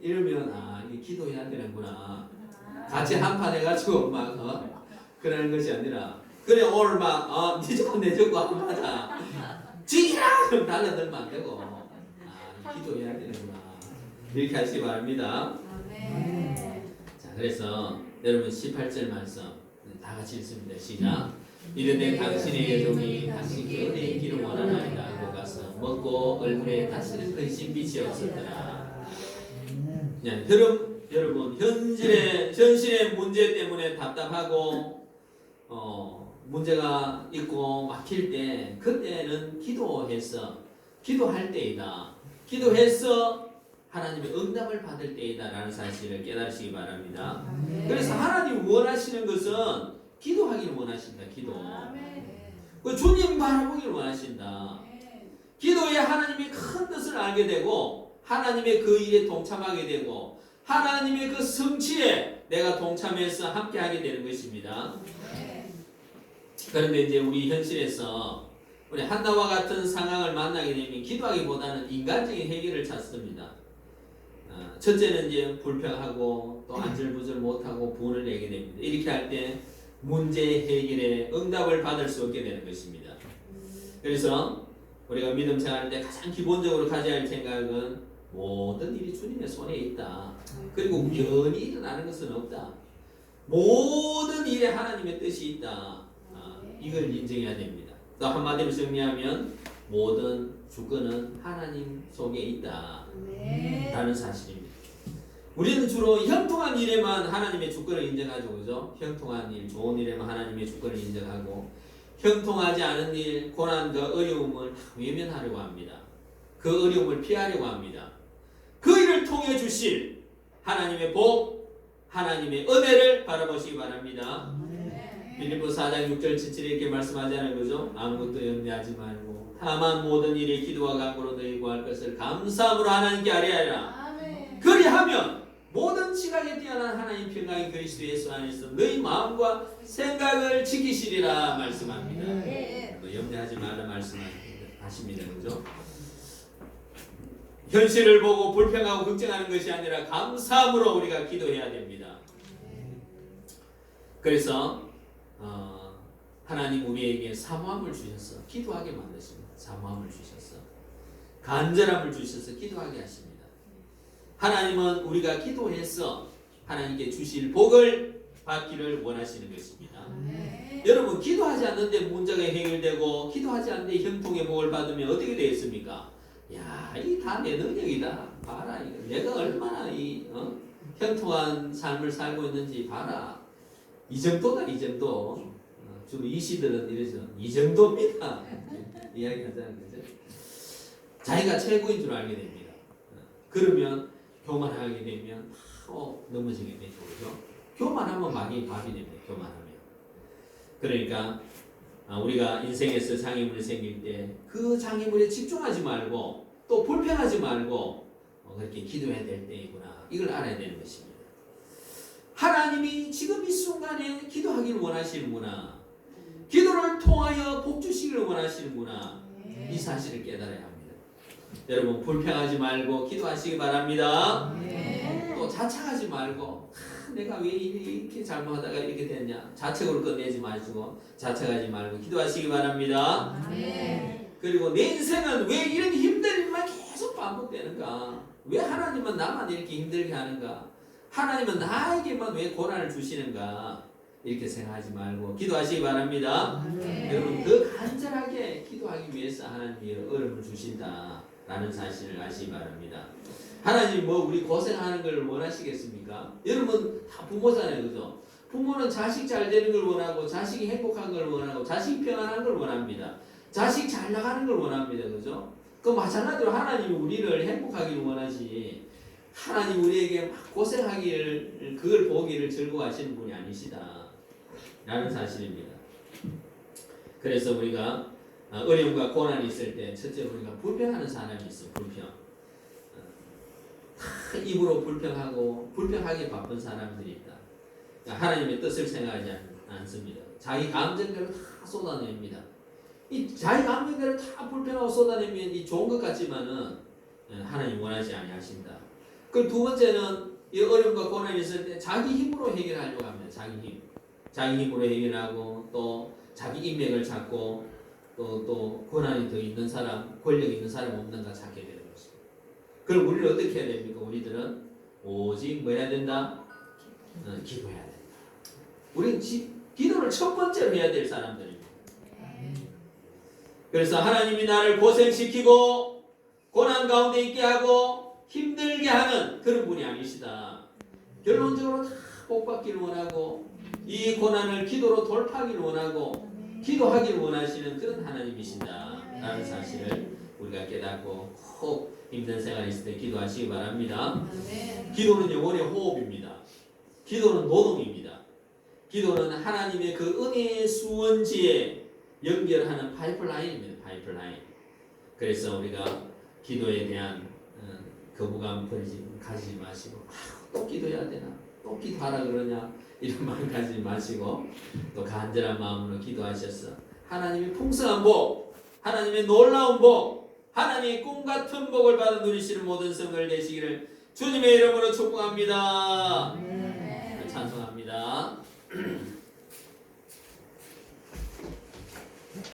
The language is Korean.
이러면 아 이게 기도해야 되는구나. 같이 한판 해가지고 막 어? 그러는 것이 아니라 그래 오늘 막 어, 니 죽고 내 죽고 한판 하자. 지기라 그럼 달려들면 안 되고 아 기도해야 되는구나. 이렇게 하시기 바랍니다. 자 그래서 여러분 18절 말씀 다 같이 읽습니다. 시작. 이르되 당신의 여종이 당신께 은혜의 길을 원하나이다 하고 가서 먹고 얼굴에 다시는 근심 빛이 없었더라. 야, 여러분, 여러분 현실의 현실의 문제 때문에 답답하고 어, 문제가 있고 막힐 때 그때는 기도해서 기도할 때이다. 기도해서 하나님의 응답을 받을 때이다라는 사실을 깨달으시기 바랍니다. 그래서 하나님 원하시는 것은 기도하기를 원하신다. 기도. 그 주님 바라보기를 원하신다. 기도에 하나님의 큰 뜻을 알게 되고 하나님의 그 일에 동참하게 되고 하나님의 그 성취에 내가 동참해서 함께하게 되는 것입니다. 그런데 이제 우리 현실에서 우리 한나와 같은 상황을 만나게 되면 기도하기보다는 인간적인 해결을 찾습니다. 어, 첫째는 이제 불평하고 또 안절부절 못하고 분을 내게 됩니다. 이렇게 할 때 문제 해결에 응답을 받을 수 없게 되는 것입니다. 그래서 우리가 믿음 생활할 때 가장 기본적으로 가져야 할 생각은 모든 일이 주님의 손에 있다. 그리고 우연히 일어나는 것은 없다. 모든 일에 하나님의 뜻이 있다. 아, 이걸 인정해야 됩니다. 또 한마디로 정리하면 모든 주권은 하나님 속에 있다. 라는 사실입니다. 우리는 주로 형통한 일에만 하나님의 주권을 인정하죠. 그죠? 형통한 일, 좋은 일에만 하나님의 주권을 인정하고 형통하지 않은 일, 고난과 어려움을 다 외면하려고 합니다. 그 어려움을 피하려고 합니다. 그 일을 통해 주실 하나님의 복, 하나님의 은혜를 바라보시기 바랍니다. 빌립보 4장 6절 7절 이렇게 말씀하잖아요. 그죠? 아무것도 염려하지 말고 다만 모든 일에 기도와 간구로 너희 구할 것을 감사함으로 하나님께 아뢰하라. 그리하면 모든 지각에 뛰어난 하나님 평강이 그리스도 예수 안에서 너희 마음과 생각을 지키시리라 말씀합니다. 뭐 염려하지 말라 말씀하십니다. 그죠? 현실을 보고 불평하고 걱정하는 것이 아니라 감사함으로 우리가 기도해야 됩니다. 그래서 어, 하나님 우리에게 사모함을 주셔서 기도하게 만드십니다. 사모함을 주셔서 간절함을 주셔서 기도하게 하십니다. 하나님은 우리가 기도해서 하나님께 주실 복을 받기를 원하시는 것입니다. 여러분 기도하지 않는데 문제가 해결되고 기도하지 않는데 형통의 복을 받으면 어떻게 되겠습니까? 야, 이 다 내 능력이다. 봐라, 이거. 내가 얼마나 이 어? 형통한 삶을 살고 있는지 봐라. 이 정도다, 이 정도. 어, 주로 이 시들은 이러죠. 이 정도입니다. 이야기 하자는 거죠. 자기가 최고인 줄 알게 됩니다. 어, 그러면 교만하게 되면 어, 넘어지게 되죠. 그죠? 교만하면 막이 밥이 됩니다. 교만하면. 그러니까 아, 우리가 인생에서 장애물이 생길 때 그 장애물에 집중하지 말고 또 불평하지 말고 어, 그렇게 기도해야 될 때이구나 이걸 알아야 되는 것입니다. 하나님이 지금 이 순간에 기도하기를 원하시는구나. 기도를 통하여 복 주시기를 원하시는구나. 이 사실을 깨달아야 합니다. 여러분 불평하지 말고 기도하시기 바랍니다. 또 자책하지 말고 아, 내가 왜 이렇게 잘못하다가 이렇게 됐냐 자책으로 끝내지 마시고 자책하지 말고 기도하시기 바랍니다. 그리고 내 인생은 왜 이런 힘든 일만 계속 반복되는가? 왜 하나님은 나만 이렇게 힘들게 하는가? 하나님은 나에게만 왜 고난을 주시는가? 이렇게 생각하지 말고 기도하시기 바랍니다. 여러분 더 간절하게 기도하기 위해서 하나님이 어려움을 주신다 라는 사실을 아시기 바랍니다. 하나님 뭐 우리 고생하는 걸 원하시겠습니까? 여러분 다 부모잖아요, 그죠? 부모는 자식 잘 되는 걸 원하고 자식이 행복한 걸 원하고 자식이 평안한 걸 원합니다. 자식 잘 나가는 걸 원합니다, 그죠? 그 마찬가지로 하나님이 우리를 행복하기를 원하지. 하나님 우리에게 막 고생하기를 그걸 보기를 즐거워하시는 분이 아니시다. 라는 사실입니다. 그래서 우리가 어, 어려움과 고난이 있을 때 첫째 우리가 불평하는 사람이 있어 불평. 다 입으로 불평하고 불평하기 바쁜 사람들이 있다. 그러니까 하나님의 뜻을 생각하지 않, 않습니다. 자기 감정대로 다 쏟아냅니다. 이 자기 감정대로 다 불평하고 쏟아내면 이 좋은 것 같지만은 예, 하나님 원하지 아니하신다. 그 두 번째는 이 어려움과 고난이 있을 때 자기 힘으로 해결하려고 합니다. 자기 힘. 자기 힘으로 해결하고 또 자기 인맥을 찾고 또, 또 권한이 더 있는 사람, 권력 있는 사람 없는가 찾게 되는 것입니다. 그럼 우리는 어떻게 해야 됩니까? 우리들은 오직 뭐 해야 된다? 어, 기도해야 된다. 우리는 지, 기도를 첫 번째로 해야 될 사람들입니다. 그래서 하나님이 나를 고생시키고 고난 가운데 있게 하고 힘들게 하는 그런 분이 아니시다. 결론적으로 다 복받기를 원하고 이 고난을 기도로 돌파하기를 원하고 기도하기를 원하시는 그런 하나님이신다. 라는 사실을 우리가 깨닫고 꼭 힘든 생활이 있을 때 기도하시기 바랍니다. 기도는 영혼의 호흡입니다. 기도는 노동입니다. 기도는 하나님의 그 은혜의 수원지에 연결하는 파이프라인입니다. 파이프라인. 그래서 우리가 기도에 대한 어, 거부감 가지지 마시고 아, 또 기도해야 되나? 또 기도하라 그러냐? 이런 말 가지 마시고 또 간절한 마음으로 기도하셨어. 하나님의 풍성한 복 하나님의 놀라운 복 하나님의 꿈같은 복을 받아 누리시는 모든 성을 되시기를 주님의 이름으로 축복합니다. 네. 찬송합니다.